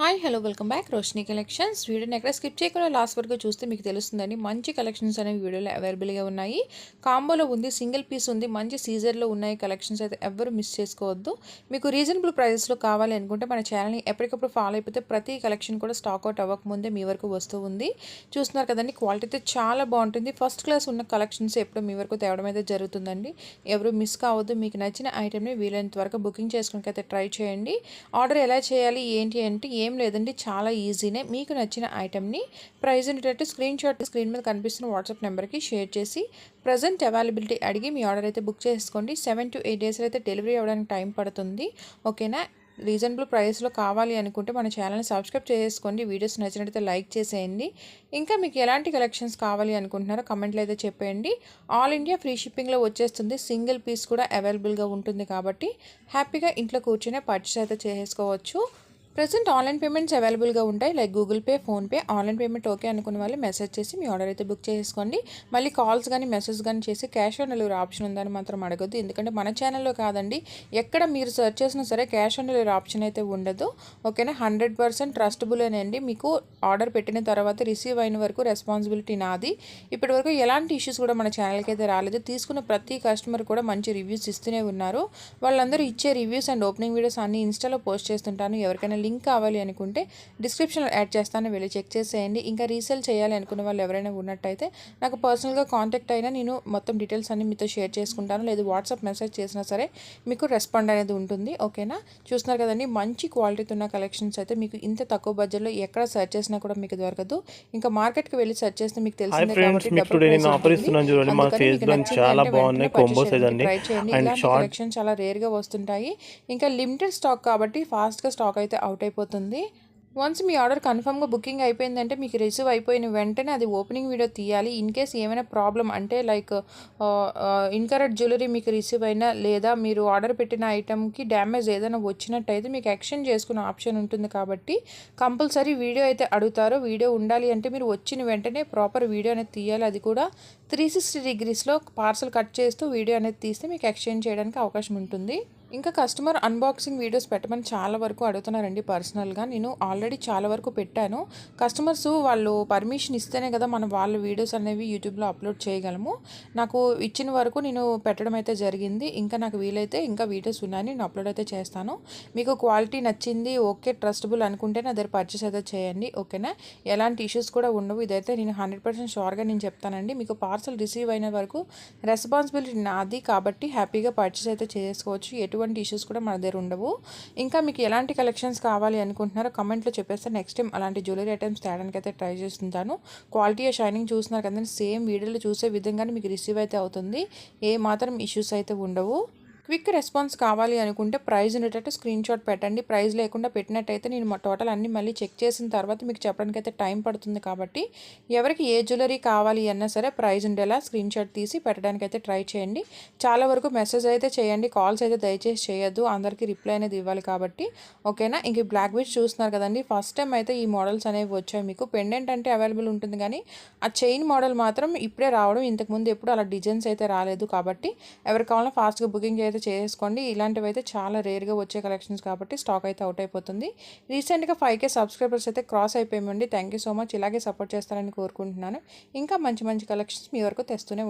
Hi hello welcome back Roshini collections వీడియోని ఎక్కడ skip చేయకుండా లాస్ట్ వరకు చూస్తే మీకు తెలుస్తుందండి. మంచి కలెక్షన్స్ అనేవి వీడియోలో అవైలబుల్గా ఉన్నాయి. కాంబోలో ఉంది సింగిల్ పీస్ ఉంది. మంచి సీజర్లో ఉన్నాయి కలెక్షన్స్ అయితే ఎవరు మిస్ చేసుకోవద్దు. మీకు రీజనబుల్ ప్రైజెస్లో కావాలి అనుకుంటే మన ఛానల్ని ఎప్పటికప్పుడు ఫాలో అయిపోతే ప్రతి కలెక్షన్ కూడా స్టాక్ అవుట్ అవ్వకముందే మీ వరకు వస్తూ ఉంది. చూస్తున్నారు కదండి క్వాలిటీ అయితే చాలా బాగుంటుంది. ఫస్ట్ క్లాస్ ఉన్న కలెక్షన్స్ ఎప్పుడు మీ వరకు తేవడం అయితే జరుగుతుందండి. ఎవరు మిస్ కావద్దు. మీకు నచ్చిన ఐటెంని వీలైనంత వరకు బుకింగ్ చేసుకోవడానికి అయితే ట్రై చేయండి. ఆర్డర్ ఎలా చేయాలి? ఏంటి? అంటే ఏం ఏం లేదండి చాలా ఈజీనే. మీకు నచ్చిన ఐటెంని ప్రైజ్ ఉండేటట్టు స్క్రీన్ షాట్ స్క్రీన్ మీద కనిపిస్తున్న వాట్సాప్ నెంబర్కి షేర్ చేసి ప్రజెంట్ అవైలబిలిటీ అడిగి మీ ఆర్డర్ అయితే బుక్ చేసుకోండి. సెవెన్ టు ఎయిట్ డేస్లో అయితే డెలివరీ అవ్వడానికి టైం పడుతుంది. ఓకేనా? రీజనబుల్ ప్రైస్లో కావాలి అనుకుంటే మన ఛానల్ని సబ్స్క్రైబ్ చేసుకోండి. వీడియోస్ నచ్చినట్టయితే లైక్ చేసేయండి. ఇంకా మీకు ఎలాంటి కలెక్షన్స్ కావాలి అనుకుంటున్నారో కమెంట్లో అయితే చెప్పేయండి. ఆల్ ఇండియా ఫ్రీ షిప్పింగ్లో వచ్చేస్తుంది. సింగిల్ పీస్ కూడా అవైలబుల్గా ఉంటుంది కాబట్టి హ్యాపీగా ఇంట్లో కూర్చొనే పర్చేస్ అయితే చేసుకోవచ్చు. ప్రజెంట్ ఆన్లైన్ పేమెంట్స్ అవైలబుల్గా ఉంటాయి. Like Google pay PhonePe online payment okay అనుకున్న వాళ్ళు మెసేజ్ చేసి మీ ఆర్డర్ అయితే బుక్ చేసుకోండి మళ్ళీ కాల్స్ కానీ మెసేజ్ కానీ చేసి క్యాష్ ఆన్ డెలివరీ ఆప్షన్ ఉందని మాత్రం అడగద్దు. ఎందుకంటే మన ఛానల్లో కాదండి ఎక్కడ మీరు సెర్చ్ చేసినా సరే క్యాష్ ఆన్ డెలివరీ ఆప్షన్ అయితే ఉండదు. ఓకేనా? హండ్రెడ్ పర్సెంట్ ట్రస్టబుల్ అండి మీకు ఆర్డర్ పెట్టిన తర్వాత రిసీవ్ అయిన వరకు రెస్పాన్సిబిలిటీ నాది. ఇప్పటి వరకు ఎలాంటి ఇష్యూస్ కూడా మన ఛానల్కి అయితే రాలేదు. తీసుకున్న ప్రతి కస్టమర్ కూడా మంచి రివ్యూస్ ఇస్తూనే ఉన్నారు. వాళ్ళందరూ ఇచ్చే రివ్యూస్ అండ్ ఓపెనింగ్ వీడియోస్ అన్ని ఇన్స్టాలో పోస్ట్ చేస్తుంటాను. ఎవరికైనా లింక్ కావాలి అనుకుంటే డిస్క్రిప్షన్లో యాడ్ చేస్తాను వెళ్ళి చెక్ చేసేయండి. ఇంకా రీసేల్ చేయాలి అనుకున్న వాళ్ళు ఎవరైనా ఉన్నట్టయితే నాకు పర్సనల్గా కాంటాక్ట్ అయినా నేను మొత్తం డీటెయిల్స్ అన్ని మీతో షేర్ చేసుకుంటాను. లేదు వాట్సాప్ మెసేజ్ చేసినా సరే మీకు రెస్పాండ్ అనేది ఉంటుంది ఓకేనా? చూస్తున్నారు కదండి మంచి క్వాలిటీతో ఉన్న కలెక్షన్స్ అయితే మీకు ఇంత తక్కువ బడ్జెట్లో ఎక్కడ సెర్చ్ చేసినా కూడా మీకు దొరకదు. ఇంకా మార్కెట్కి వెళ్ళి సెర్చ్ చేస్తే మీకు తెలిసిందే కలెక్షన్ చాలా రేర్గా వస్తుంటాయి. ఇంకా లిమిటెడ్ స్టాక్ కాబట్టి ఫాస్ట్గా స్టాక్ అయితే అవుట్ అయిపోతుంది. వన్స్ మీ ఆర్డర్ కన్ఫర్మ్గా బుకింగ్ అయిపోయిందంటే మీకు రిసీవ్ అయిపోయిన వెంటనే అది ఓపెనింగ్ వీడియో తీయాలి. ఇన్ కేస్ ఏమైనా ప్రాబ్లం అంటే లైక్ ఇన్కరెక్ట్ జ్యువెలరీ మీకు రిసీవ్ అయినా లేదా మీరు ఆర్డర్ పెట్టిన ఐటమ్కి డ్యామేజ్ ఏదైనా వచ్చినట్టయితే మీకు ఎక్స్చేంజ్ చేసుకునే ఆప్షన్ ఉంటుంది కాబట్టి కంపల్సరీ వీడియో అయితే అడుగుతారో. వీడియో ఉండాలి అంటే మీరు వచ్చిన వెంటనే ప్రాపర్ వీడియో అనేది తీయాలి. అది కూడా త్రీ సిక్స్టీ డిగ్రీస్లో పార్సల్ కట్ చేస్తూ వీడియో అనేది తీస్తే మీకు ఎక్స్చేంజ్ చేయడానికి అవకాశం ఉంటుంది. ఇంకా కస్టమర్ అన్బాక్సింగ్ వీడియోస్ పెట్టమని చాలా వరకు అడుగుతున్నారండి పర్సనల్గా నేను ఆల్రెడీ చాలా వరకు పెట్టాను. కస్టమర్స్ వాళ్ళు పర్మిషన్ ఇస్తేనే కదా మనం వాళ్ళ వీడియోస్ అనేవి యూట్యూబ్లో అప్లోడ్ చేయగలము. నాకు ఇచ్చిన వరకు నేను పెట్టడం అయితే జరిగింది. ఇంకా నాకు వీలైతే ఇంకా వీడియోస్ ఉన్నాయని నేను అప్లోడ్ అయితే చేస్తాను. మీకు క్వాలిటీ నచ్చింది ఓకే ట్రస్టబుల్ అనుకుంటే నా దగ్గర పర్చేస్ అయితే చేయండి ఓకేనా ఎలాంటి ఇష్యూస్ కూడా ఉండవు. ఇదైతే నేను హండ్రెడ్ పర్సెంట్ షూర్గా నేను చెప్తానండి. మీకు పార్సల్ రిసీవ్ అయిన వరకు రెస్పాన్సిబిలిటీ నాది కాబట్టి హ్యాపీగా పర్చేస్ అయితే చేసుకోవచ్చు. ఎటువంటి ఎటువంటి ఇష్యూస్ కూడా మన దగ్గర ఉండవు. ఇంకా మీకు ఎలాంటి కలెక్షన్స్ కావాలి అనుకుంటున్నారో కమెంట్లో చెప్పేస్తే నెక్స్ట్ టైం అలాంటి జ్యువెలరీ ఐటమ్స్ తేడానికి అయితే ట్రై చేస్తుంటాను. క్వాలిటీ షైనింగ్ చూస్తున్నారు కదండి సేమ్ వీడియోలో చూసే విధంగానే మీకు రిసీవ్ అయితే అవుతుంది. ఏ మాత్రం ఇష్యూస్ అయితే ఉండవు. క్విక్ రెస్పాన్స్ కావాలి అనుకుంటే ప్రైజ్ ఉండేటట్టు స్క్రీన్ షాట్ పెట్టండి. ప్రైజ్ లేకుండా పెట్టినట్టయితే నేను మా టోటల్ అన్ని మళ్ళీ చెక్ చేసిన తర్వాత మీకు చెప్పడానికి అయితే టైం పడుతుంది కాబట్టి ఎవరికి ఏ జ్యువెలరీ కావాలి అన్నా సరే ప్రైజ్ ఉండేలా స్క్రీన్ షాట్ తీసి పెట్టడానికి అయితే ట్రై చేయండి. చాలా వరకు మెసేజ్ అయితే చేయండి కాల్స్ అయితే దయచేసి చేయొద్దు. అందరికీ రిప్లై అనేది ఇవ్వాలి కాబట్టి. ఓకేనా? ఇంక బ్లాక్ బీచ్ చూస్తున్నారు కదండి. ఫస్ట్ టైం అయితే ఈ మోడల్స్ అనేవి వచ్చాయి మీకు. పెండెంట్ అంటే అవైలబుల్ ఉంటుంది కానీ ఆ చైన్ మోడల్ మాత్రం ఇప్పుడే రావడం ఇంతకుముందు ఎప్పుడు అలా డిజైన్స్ అయితే రాలేదు కాబట్టి ఎవరి కావాలన్నా ఫాస్ట్గా బుకింగ్ అయితే చేసుకోండి. ఇలాంటివి అయితే చాలా రేర్గా వచ్చే కలెక్షన్స్ కాబట్టి స్టాక్ అయితే అవుట్ అయిపోతుంది. రీసెంట్గా ఫైవ్ కే సబ్స్క్రైబర్స్ అయితే cross అయిపోయామండి. Thank you so much. ఇలాగే సపోర్ట్ చేస్తారని కోరుకుంటున్నాను. ఇంకా మంచి మంచి కలెక్షన్స్ మీ వరకు తెస్తూనే